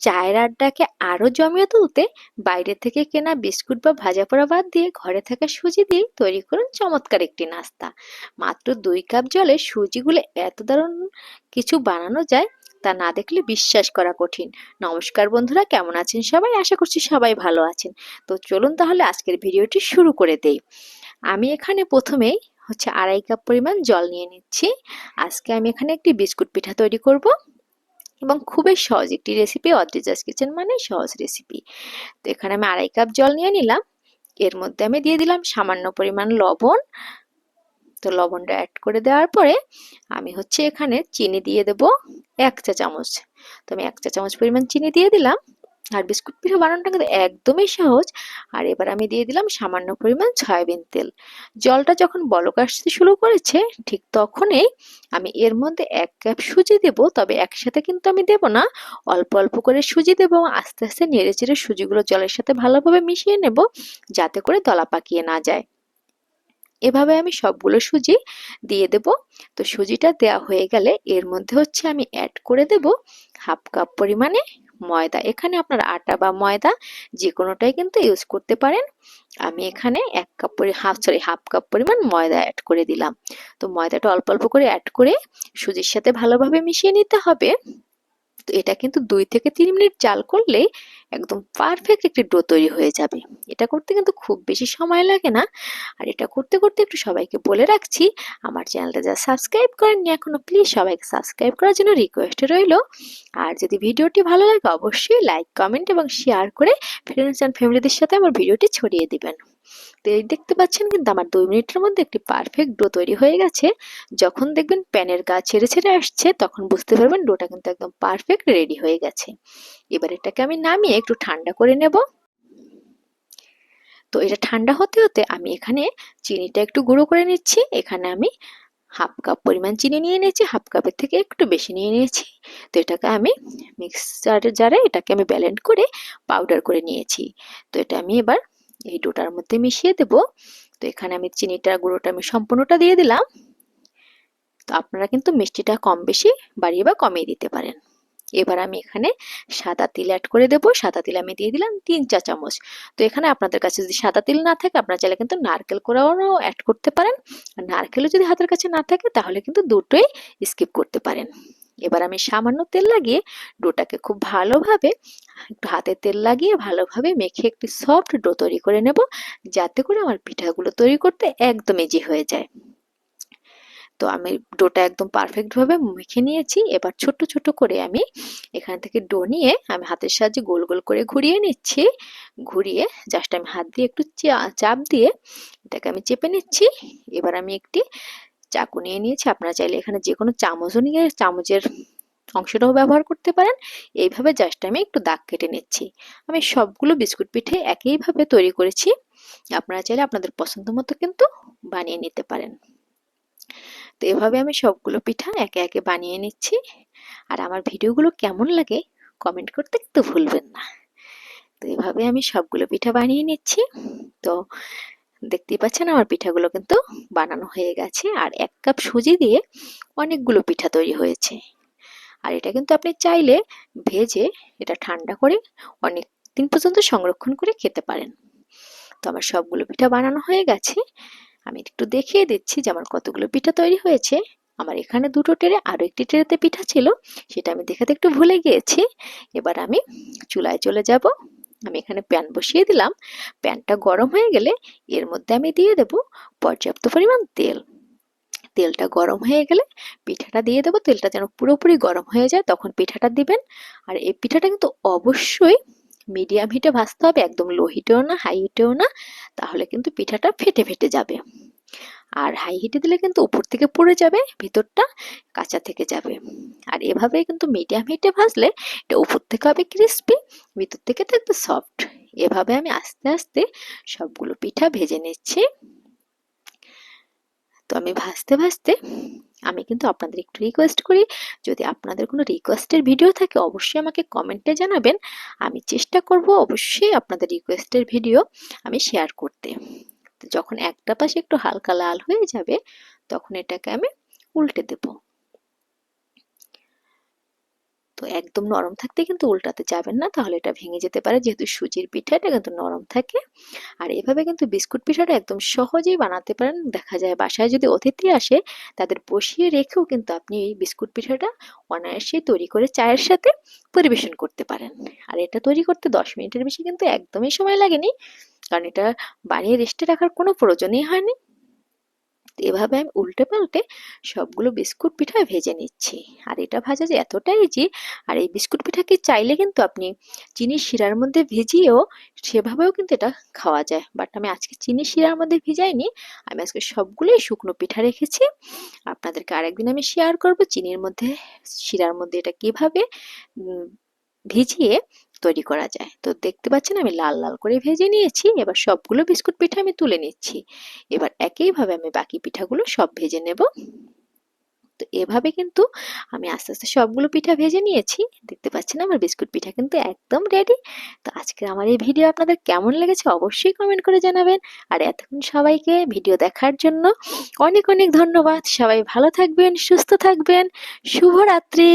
চায়ের আড্ডাকে আরও জমিয়ে তুলতে বাইরে থেকে কেনা বিস্কুট বা ভাজা পোড়া বাদ দিয়ে ঘরে থাকা সুজি দিয়ে তৈরি করুন চমৎকার একটি নাস্তা। মাত্র দুই কাপ জলে সুজিগুলো এত দারুণ কিছু বানানো যায় তা না দেখলে বিশ্বাস করা কঠিন। নমস্কার বন্ধুরা, কেমন আছেন সবাই? আশা করছি সবাই ভালো আছেন। তো চলুন তাহলে আজকের ভিডিওটি শুরু করে দেই। আমি এখানে প্রথমেই হচ্ছে আড়াই কাপ পরিমাণ জল নিয়ে নিচ্ছি। আজকে আমি এখানে একটি বিস্কুট পিঠা তৈরি করব। এবং খুবই সহজ একটি রেসিপি অদ্রিজাস কিচেন মানে সহজ রেসিপি তো এখানে আমি আড়াই কাপ জল নিয়ে নিলাম। এর মধ্যে আমি দিয়ে দিলাম সামান্য পরিমাণ লবণ। তো লবণটা অ্যাড করে দেওয়ার পরে আমি হচ্ছে এখানে চিনি দিয়ে দেব এক চা চামচ তো আমি এক চা চামচ পরিমাণ চিনি দিয়ে দিলাম। আর বিস্কুট পিঠা বানানোটা কিন্তু একদমই সহজ। আর এবার আমি দিয়ে দিলাম সামান্য পরিমাণ সয়াবিন তেল। জলটা যখন বলক আসতে শুরু করেছে, ঠিক তখনই আমি এর মধ্যে এক কাপ সুজি দেব। তবে একসাথে কিন্তু আমি দেব না। অল্প অল্প করে সুজি দেবো আস্তে আস্তে নেড়ে চেড়ে সুজিগুলো জলের সাথে ভালোভাবে মিশিয়ে নেব যাতে করে দলা পাকিয়ে না যায়। এভাবে আমি সবগুলো সুজি দিয়ে দেব। তো সুজিটা দেওয়া হয়ে গেলে এর মধ্যে হচ্ছে আমি অ্যাড করে দেব হাফ কাপ পরিমাণে ময়দা। এখানে আপনার আটা বা ময়দা যে কোনোটাই কিন্তু ইউজ করতে পারেন। আমি এখানে এক কাপ পরি হাফ সরি হাফ কাপ পরিমাণ ময়দা অ্যাড করে দিলাম। তো ময়দাটা অল্প অল্প করে অ্যাড করে সুজির সাথে ভালোভাবে মিশিয়ে নিতে হবে। তো এটা কিন্তু দুই থেকে তিন মিনিট জাল করলেই একদম পারফেক্ট একটি ডো তৈরি হয়ে যাবে। এটা করতে কিন্তু খুব বেশি সময় লাগে না। আর এটা করতে করতে একটু সবাইকে বলে রাখছি, আমার চ্যানেলটা যা সাবস্ক্রাইব করেননি এখনও প্লিজ সবাইকে সাবস্ক্রাইব করার জন্য রিকোয়েস্ট রইল। আর যদি ভিডিওটি ভালো লাগে, অবশ্যই লাইক কমেন্ট এবং শেয়ার করে ফ্রেন্ডস অ্যান্ড ফ্যামিলিদের সাথে আমার ভিডিওটি ছড়িয়ে দিবেন। তো এই দেখতে পাচ্ছেন কিন্তু আমার দুই মিনিটের মধ্যে একটি পারফেক্ট ডো তৈরি হয়ে গেছে। যখন দেখবেন প্যানের গা ছেড়ে ছেড়ে আসছে, তখন বুঝতে পারবেন ডোটা কিন্তু একদম পারফেক্ট রেডি হয়ে গেছে। এবার এটাকে আমি নামিয়ে একটু ঠান্ডা করে নেব। তো এটা ঠান্ডা হতে হতে আমি এখানে চিনিটা একটু গুঁড়ো করে নিচ্ছি। এখানে আমি হাফ কাপ পরিমাণ চিনি নিয়ে নিয়েছি, হাফ কাপের থেকে একটু বেশি নিয়ে নিয়েছি। তো এটাকে আমি মিক্সার জারে এটাকে আমি ব্যালেন্ড করে পাউডার করে নিয়েছি। তো এটা আমি এবার এই ডোটার মধ্যে মিশিয়ে দেব। তো এখানে আমি চিনিটা, গুঁড়োটা আমি সম্পূর্ণটা দিয়ে দিলাম। তো আপনারা কিন্তু মিষ্টিটা কম বেশি বাড়িয়ে বা কমিয়ে দিতে পারেন। এবার আমি এখানে সাদা তিল অ্যাড করে দেবো। সাদা তিল আমি দিয়ে দিলাম তিন চা চামচ। তো এখানে আপনাদের কাছে যদি সাদা তিল না থাকে, আপনারা চাইলে কিন্তু নারকেল কোড়াও অ্যাড করতে পারেন। আর নারকেলও যদি হাতের কাছে না থাকে, তাহলে কিন্তু দুটোই স্কিপ করতে পারেন। এবার আমি সামান্য তেল লাগিয়ে ডোটাকে খুব ভালোভাবে একটু হাতে তেল লাগিয়ে ভালোভাবে মেখে একটি সফট ডো তৈরি করে নেব, যাতে করে আমার পিঠাগুলো তৈরি করতে একদম ইজি হয়ে যায়। তো আমি ডোটা একদম পারফেক্টভাবে মেখে নিয়েছি। এবার ছোট ছোট করে আমি এখান থেকে ডো নিয়ে আমি হাতের সাহায্যে গোল গোল করে ঘুরিয়ে নিচ্ছি। ঘুরিয়ে জাস্ট আমি হাত দিয়ে একটু চাপ দিয়ে এটাকে আমি চেপে নিচ্ছি। এবার আমি একটি চাকু নিয়ে নিয়েছি। আপনারা চাইলে এখানে যে কোনো চামচও নিয়ে, চামচের অংশটাও ব্যবহার করতে পারেন। এইভাবে জাস্ট আমি একটু দাগ কেটে নিচ্ছি। আমি সবগুলো বিস্কুট পিঠে একইভাবে তৈরি করেছি। আপনারা চাইলে আপনাদের পছন্দ মতো কিন্তু বানিয়ে নিতে পারেন। তো এভাবে আমি সবগুলো পিঠা একে একে বানিয়ে নিচ্ছি। আর আমার ভিডিওগুলো কেমন লাগে কমেন্ট করতে কিন্তু ভুলবেন না। তো এভাবে আমি সবগুলো পিঠা বানিয়ে নিচ্ছি। তো দেখতেই পাচ্ছেন আমার পিঠাগুলো কিন্তু বানানো হয়ে গেছে। আর এক কাপ সুজি দিয়ে অনেকগুলো পিঠা তৈরি হয়েছে। আর এটা কিন্তু আপনি চাইলে ভেজে এটা ঠান্ডা করে অনেক দিন পর্যন্ত সংরক্ষণ করে খেতে পারেন। তো আমার সবগুলো পিঠা বানানো হয়ে গেছে। আমি একটু দেখিয়ে দিচ্ছি যে আমার কতগুলো পিঠা তৈরি হয়েছে। আমার এখানে দুটো টেরে আরও একটি টেরেতে পিঠা ছিল, সেটা আমি দেখাতে একটু ভুলে গিয়েছি। এবার আমি চুলায় চলে যাব। আমি এখানে প্যান বসিয়ে দিলাম। প্যানটা গরম হয়ে গেলে এর মধ্যে আমি দিয়ে দেব পর্যাপ্ত পরিমাণ তেল। তেলটা গরম হয়ে গেলে পিঠাটা দিয়ে দেবো। তেলটা যেন পুরোপুরি গরম হয়ে যায়, তখন পিঠাটা দিবেন। আর এই পিঠাটা কিন্তু অবশ্যই মিডিয়াম হিটে ভাজতে হবে, একদম লো হিটেও না হাই হিটেও না, তাহলে কিন্তু পিঠাটা ফেটে ফেটে যাবে। আর হাই হিটে দিলে কিন্তু উপর থেকে পড়ে যাবে, ভিতরটা কাঁচা থেকে যাবে। আর এভাবে কিন্তু মিডিয়াম হিটে ভাজলে এটা উপর থেকে হবে ক্রিস্পি ভিতর থেকে থাকবে সফট এভাবে আমি আস্তে আস্তে সবগুলো পিঠা ভেজে নিচ্ছি। তো আমি ভাসতে ভাসতে আমি কিন্তু আপনাদের একটু রিকোয়েস্ট করি। যদি আপনাদের কোনো রিকোয়েস্টের ভিডিও থাকে, অবশ্যই আমাকে কমেন্টে জানাবেন। আমি চেষ্টা করব অবশ্যই আপনাদের রিকোয়েস্টের ভিডিও আমি শেয়ার করতে। যখন একটা পাশে একটু হালকা লাল হয়ে যাবে, তখন এটাকে আমি উল্টে দেব। তো একদম নরম থাকতে কিন্তু উল্টাতে যাবেন না। তাহলে এটা ভেঙে যেতে পারে। যেহেতু সুজির পিঠা, এটা কিন্তু নরম থাকে। আর এভাবে কিন্তু বিস্কুট পিঠাটা একদম সহজেই বানাতে পারেন। দেখা যায় বাসায় যদি অতিথি আসে, তাদের বসিয়ে রেখেও কিন্তু আপনি এই বিস্কুট পিঠাটা অনায়াসে তৈরি করে চায়ের সাথে পরিবেশন করতে পারেন। আর এটা তৈরি করতে দশ মিনিটের বেশি কিন্তু একদমই সময় লাগেনি। কারণ এটা বানিয়ে রেস্টে রাখার কোনো প্রয়োজনই হয়নি। এভাবে আমি উল্টে পাল্টে সবগুলো বিস্কুট পিঠা ভেজে নিচ্ছি। আর এটা ভাজা যে এতটাই ইজি আর এই বিস্কুট পিঠাকে চাইলে কিন্তু আপনি চিনির শিরার মধ্যে ভিজিয়েও সেভাবেও কিন্তু এটা খাওয়া যায়। বাট আমি আজকে চিনি শিরার মধ্যে ভিজাইনি, আমি আজকে সবগুলোই শুকনো পিঠা রেখেছি। আপনাদেরকে আরেকদিন আমি শেয়ার করব চিনির মধ্যে, শিরার মধ্যে এটা কীভাবে ভিজিয়ে তৈরি করা যায়। তো দেখতে পাচ্ছেন আমি লাল লাল করে ভেজে নিয়েছি। এবার সবগুলো বিস্কুট পিঠা আমি তুলে নিচ্ছি। এবার একইভাবে আমি বাকি পিঠাগুলো সব ভেজে নেব। তো এভাবে কিন্তু আমি আস্তে আস্তে সবগুলো পিঠা ভেজে নিয়েছি। দেখতে পাচ্ছেন আমার বিস্কুট পিঠা কিন্তু একদম রেডি তো আজকে আমার এই ভিডিও আপনাদের কেমন লেগেছে অবশ্যই কমেন্ট করে জানাবেন। আর এতক্ষণ সবাইকে ভিডিও দেখার জন্য অনেক অনেক ধন্যবাদ। সবাই ভালো থাকবেন, সুস্থ থাকবেন। শুভরাত্রি।